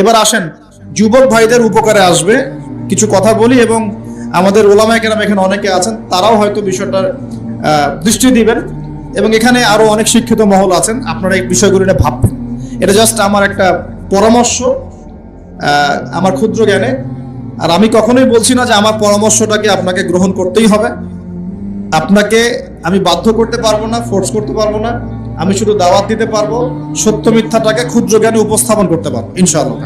এবার আসেন, যুবক ভাইদের উপকারে আসবে। কিছু কথা বলি এবং আমাদের ওলামায় কেরাম এখানে অনেকে আছেন, তারাও হয়তো বিষয়টার দৃষ্টি দিবেন। এবং এখানে আরও অনেক শিক্ষিত মহল আছেন, আপনারা এই বিষয়গুলো নিয়ে ভাববেন। এটা জাস্ট আমার একটা পরামর্শ আমার ক্ষুদ্র জ্ঞানে। আর আমি কখনোই বলছি না যে আমার পরামর্শটাকে আপনাকে গ্রহণ করতেই হবে। আপনাকে আমি বাধ্য করতে পারব না ফোর্স করতে পারব না। আমি শুধু দাওয়াত দিতে পারব, সত্য মিথ্যাটাকে ক্ষুদ্র জ্ঞানে উপস্থাপন করতে পারব, ইনশাআল্লাহ।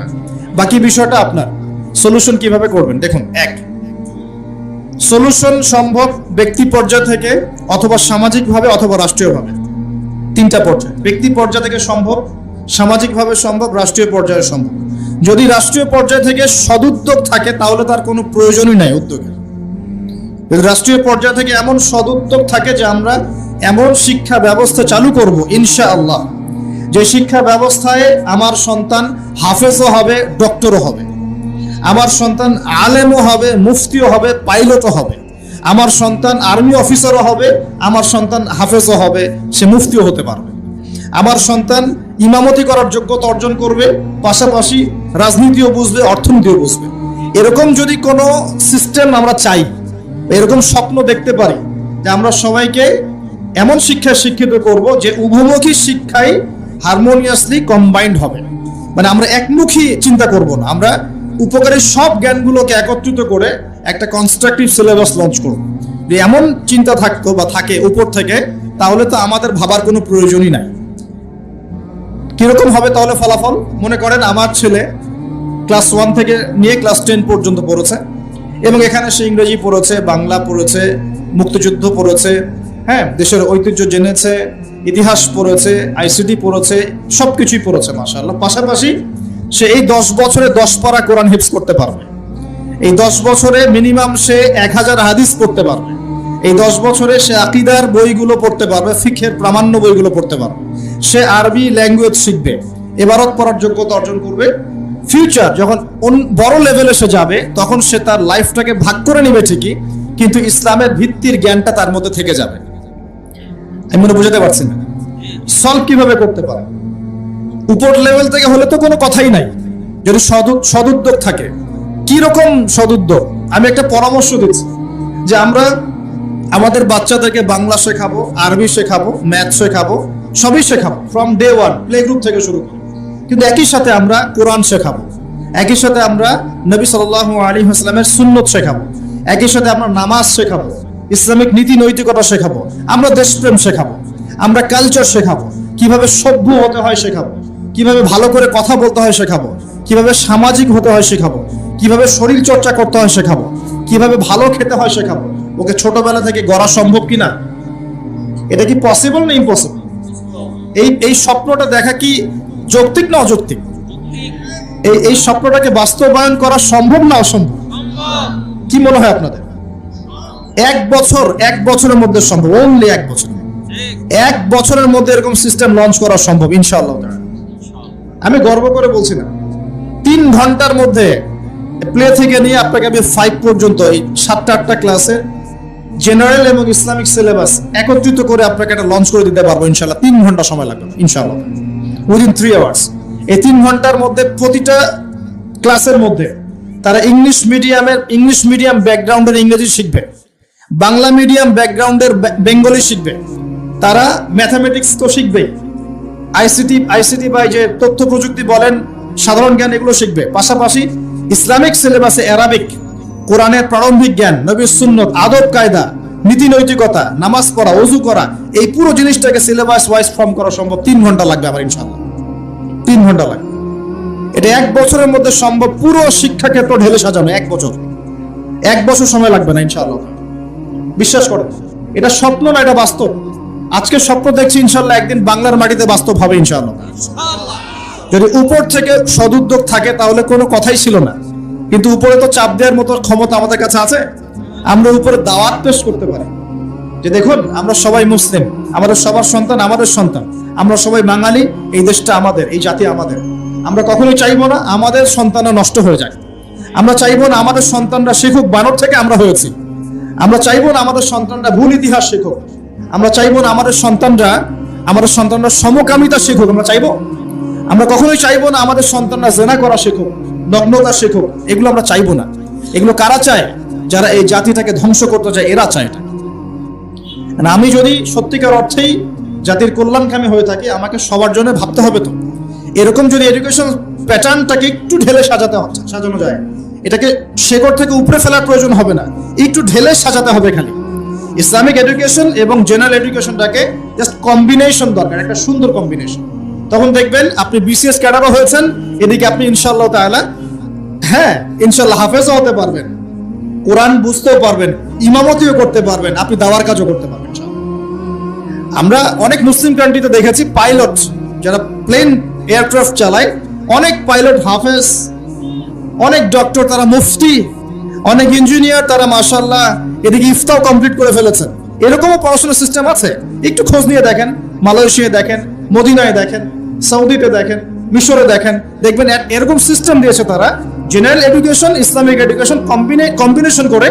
বাকি বিষয়টা আপনার। সলিউশন কীভাবে করবেন? দেখুন, এক সলিউশন সম্ভব ব্যক্তি পর্যায় থেকে অথবা সামাজিকভাবে অথবা রাষ্ট্রীয়ভাবে। তিনটা পর্যায়ে। ব্যক্তি পর্যায় থেকে সম্ভব, সামাজিকভাবে সম্ভব, রাষ্ট্রীয় পর্যায়ে সম্ভব। যদি রাষ্ট্রীয় পর্যায় থেকে সদুদ্যোগ থাকে, তাহলে তার কোনো প্রয়োজনই নাই উদ্যোগের। রাষ্ট্রীয় পর্যায় থেকে এমন সদুদ্যোগ থাকে যে আমরা এমন শিক্ষা ব্যবস্থা চালু করব ইনশা আল্লাহ যে শিক্ষা ব্যবস্থায় আমার সন্তান হাফেজও হবে, ডক্টরও হবে। আমার সন্তান আলেমও হবে, মুফতিও হবে, পাইলটও হবে। আমার সন্তান আর্মি অফিসারও হবে, আমার সন্তান হাফেজও হবে, সে মুফতিও হতে পারবে। আমার সন্তান ইমামতি করার যোগ্যতা অর্জন করবে, পাশাপাশি রাজনীতিও বুঝবে, অর্থনীতিও বুঝবে। এরকম যদি কোনো সিস্টেম আমরা চাই, এরকম স্বপ্ন দেখতে পারি যে আমরা সবাইকে এমন শিক্ষায় শিক্ষিত করব যে উভমুখী শিক্ষাই হারমোনিয়াসলি কম্বাইন্ড হবে। মানে আমরা একমুখী চিন্তা করব না। আমরা উপকারী সব জ্ঞানগুলোকে একত্রিত করে একটা কনস্ট্রাকটিভ সিলেবাস লঞ্চ করব। যে এমন চিন্তা থাকতো বা থাকে উপর থেকে, তাহলে তো আমাদের ভাবার কোনো প্রয়োজনই নাই। কীরকম হবে তাহলে ফলাফল? মনে করেন আমার ছেলে ক্লাস ওয়ান থেকে নিয়ে ক্লাস টেন পর্যন্ত পড়েছে এবং এখানে সে ইংরেজি পড়েছে, বাংলা পড়েছে, মুক্তিযুদ্ধ পড়েছে হ্যাঁ দেশের ঐতিহ্য জেনেছে, ইতিহাস পড়েছে আইসিটি পড়েছে সব কিছুই পড়েছে মাসাল্লাহ পাশাপাশি সে এই দশ বছরে দশ পারা কোরআন হিপস করতে পারবে। এই দশ বছরে মিনিমাম সে এক হাজার হাদিস পড়তে পারবে। এই দশ বছরে সে আকিদার বইগুলো পড়তে পারবে ফিখের প্রামাণ্য বইগুলো পড়তে পারবে। সে আরবি ল্যাঙ্গুয়েজ শিখবে, এবারত পড়ার যোগ্যতা অর্জন করবে। ফিউচার, যখন বড় লেভেলে সে যাবে, তখন সে তার লাইফটাকে ভাগ করে নেবে ঠিকই, কিন্তু ইসলামের ভিত্তির জ্ঞানটা তার মধ্যে থেকে যাবে। আমি মনে বুঝাতে পারছি না। সলভ কীভাবে করতে পারে? উপর লেভেল থেকে হলে তো কোনো কথাই নাই। যদি সদু- সদুদ্যোগ থাকে কি রকম সদুদ্যোগ? আমি একটা পরামর্শ দিচ্ছি যে আমরা আমাদের বাচ্চাদেরকে বাংলা শেখাবো, আরবি শেখাবো ম্যাথ শেখাবো, সবই শেখাবো from day one play group থেকে শুরু করে। কিন্তু একই সাথে আমরা কোরআন শেখাবো, একই সাথে আমরা নবী সাল আলী হাসলামের সুন্নত শেখাবো, একই সাথে আমরা নামাজ শেখাবো, ইসলামিক নীতি নৈতিকতা শেখাবো আমরা দেশপ্রেম শেখাবো, আমরা কালচার শেখাবো, কীভাবে সভ্য হতে হয় শেখাবো, কীভাবে ভালো করে কথা বলতে হয় শেখাবো, কীভাবে সামাজিক হতে হয় শেখাবো, কীভাবে শরীর চর্চা করতে হয় শেখাবো, কীভাবে ভালো খেতে হয় শেখাবো। ওকে ছোটবেলা থেকে গড়া সম্ভব কিনা? এটা কি পসিবল না ইম্পসিবল এই এই স্বপ্নটা দেখা কি যৌক্তিক না অযৌক্তিক? এই এই স্বপ্নটাকে বাস্তবায়ন করা সম্ভব না অসম্ভব? কি মনে হয় আপনাদের? এক বছর, এক বছরের মধ্যে সম্ভব অনলি এক বছর এক বছরের মধ্যে এরকম সিস্টেম লঞ্চ করা সম্ভব, ইনশাআল্লাহ আমি গর্ব করে বলছি না। তিন ঘণ্টার মধ্যে প্লে থেকে নিয়ে আপনাকে আমি ফাইভ পর্যন্ত এই সাতটা, আটটা ক্লাসে জেনারেল এবং ইসলামিক সিলেবাস একত্রিত করে আপনাকে একটা লঞ্চ করে দিতে পারব ইনশাল্লাহ তিন ঘণ্টা সময় লাগবে ইনশাল্লাহ উইদিন থ্রি আওয়ার্স এই তিন ঘণ্টার মধ্যে প্রতিটা ক্লাসের মধ্যে তারা ইংলিশ মিডিয়ামের ইংলিশ মিডিয়াম ব্যাকগ্রাউন্ডের ইংরেজি শিখবে। বাংলা মিডিয়াম ব্যাকগ্রাউন্ডের বেঙ্গলি শিখবে। তারা ম্যাথামেটিক্স তো শিখবেই। আইসিটি আইসিটি বা যে তথ্য প্রযুক্তি বলেন, সাধারণ জ্ঞান এগুলো শিখবে। পাশাপাশি ইসলামিক সিলেবাসে অ্যারাবিক কোরআনের প্রারম্ভিক জ্ঞান, নবী সুন্নত, আদব কায়দা, নীতি নৈতিকতা, নামাজ পড়া, অজু করা, এই পুরো জিনিসটাকে সিলেবাস ওয়াইজ ফর্ম করা সম্ভব। তিন ঘণ্টা লাগবে আমার ইনশাল্লাহ তিন ঘণ্টা লাগবে। এটা এক বছরের মধ্যে সম্ভব। পুরো শিক্ষাক্ষেত্র ঢেলে সাজানো, এক বছর। এক বছর সময় লাগবে না ইনশাআল্লাহ। বিশ্বাস করেন। এটা স্বপ্ন না, এটা বাস্তব। আজকে স্বপ্ন দেখছি, ইনশাল্লাহ একদিন বাংলার মাটিতে বাস্তব হবে ইনশাআল্লাহ যদি উপর থেকে সদুদ্যোগ থাকে, তাহলে কোনো কথাই ছিল না। কিন্তু উপরে তো চাপ দেওয়ার মতো ক্ষমতা আমাদের কাছে আছে। আমরা উপরে দাওয়াত পেশ করতে পারি। যে দেখুন, আমরা সবাই মুসলিম। আমাদের সবার সন্তান আমাদের সন্তান। আমরা সবাই বাঙালি, এই দেশটা আমাদের, এই জাতি আমাদের। আমরা কখনোই চাইব না আমাদের সন্তানরা নষ্ট হয়ে যায়। আমরা চাইব না আমাদের সন্তানরা শিখুক বানর থেকে আমরা হয়েছি। আমরা চাইব না আমাদের সন্তানরা ভুল ইতিহাস শিখুক। আমরা চাইব না আমাদের সন্তানরা আমাদের সন্তানরা সমকামিতা শিখুক। আমরা চাইব? আমরা কখনোই চাইব না আমাদের সন্তানরা জেনা করা শেখুক, নগ্নতা শেখুক। এগুলো আমরা চাইব না। এগুলো কারা চায়? যারা এই জাতিটাকে ধ্বংস করতে চায়, এরা চায় এটা। আমি যদি সত্যিকার অর্থেই জাতির কল্যাণকামী হয়ে থাকি, আমাকে সবার জন্য ভাবতে হবে তো। এরকম যদি এডুকেশন প্যাটার্নটাকে একটু ঢেলে সাজাতে সাজানো যায়। এটাকে শেকড় থেকে উপরে ফেলার প্রয়োজন হবে না। একটু ঢেলে সাজাতে হবে খালি। ইসলামিক এডুকেশন এবং জেনারেল এডুকেশনটাকে জাস্ট কম্বিনেশন দরকার, একটা সুন্দর কম্বিনেশন তখন দেখবেন আপনি বিসিএস ক্যাডারও হয়েছেন, এদিকে আপনি ইনশাল্লাহ তাআলা হ্যাঁ ইনশাল্লাহ হাফেজও হতে পারবেন। কোরআন বুঝতেও পারবেন, ইমামতিও করতে পারবেন, আপনি দাওয়ার কাজও করতে পারবেন আমরা অনেক মুসলিম কান্ট্রিতে দেখেছি পাইলট যারা প্লেন এয়ারক্রাফট চালায়, অনেক পাইলট হাফেজ অনেক ডক্টর তারা মুফতি অনেক ইঞ্জিনিয়ার তারা মাশাল্লাহ এদিকে ইফতাও কমপ্লিট করে ফেলেছেন। এরকমও পড়াশোনার সিস্টেম আছে? একটু খোঁজ নিয়ে দেখেন, মালয়েশিয়ায় দেখেন, মদিনায় দেখেন, সৌদিতে দেখেন, মিশরে দেখেন, দেখবেন এরকম সিস্টেম দিয়েছে তারা। General education Islamic education combine combination করে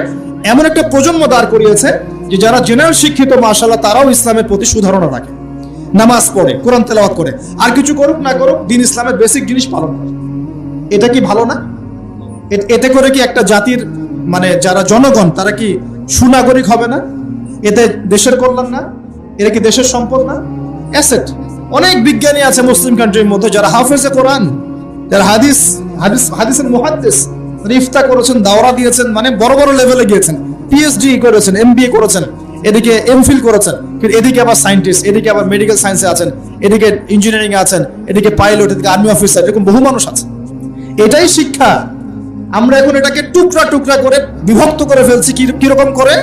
এমন একটা প্রজন্ম দাঁড় করিয়েছে যে যারা জেনারেল শিক্ষিত মাশাল্লাহ তারাও ইসলামের প্রতি সুধারণা রাখে। নামাজ পড়ে, কোরআন তেলাওয়াত করে। আর কিছু করুক না করুক, দিন ইসলামের বেসিক জিনিস পালন করে। এটা কি ভালো না? এতে করে কি একটা জাতির মানে যারা জনগণ, তারা কি সুনাগরিক হবে না? এতে দেশের কল্যাণ না? এটা কি দেশের সম্পদ না? অ্যাসেট। অনেক বিজ্ঞানী আছে মুসলিম কান্ট্রির মধ্যে যারা হাফেজে কোরআন, যারা হাদিস হাদিস, হাদিসের মুহাদ্দিস মানে ইফতা করেছেন, দাওরা দিয়েছেন মানে বড় বড় লেভেলে গিয়েছেন পিএইচডি করেছেন এমবিএ করেছেন, এদিকে এমফিল করেছেন, কিন্তু এদিকে আবার সায়েন্টিস্ট এদিকে আবার মেডিকেল সায়েন্সে আছেন, এদিকে ইঞ্জিনিয়ারিং আছেন, এদিকে পাইলট এদিকে আর্মি অফিসার এরকম বহু মানুষ আছে। এটাই শিক্ষা। আমরা এখন এটাকে টুকরা টুকরা করে বিভক্ত করে ফেলছি কীরকম করে?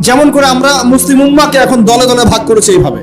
যেমন করে আমরা মুসলিম উম্মাকে এখন দলে দলে ভাগ করেছি এইভাবে।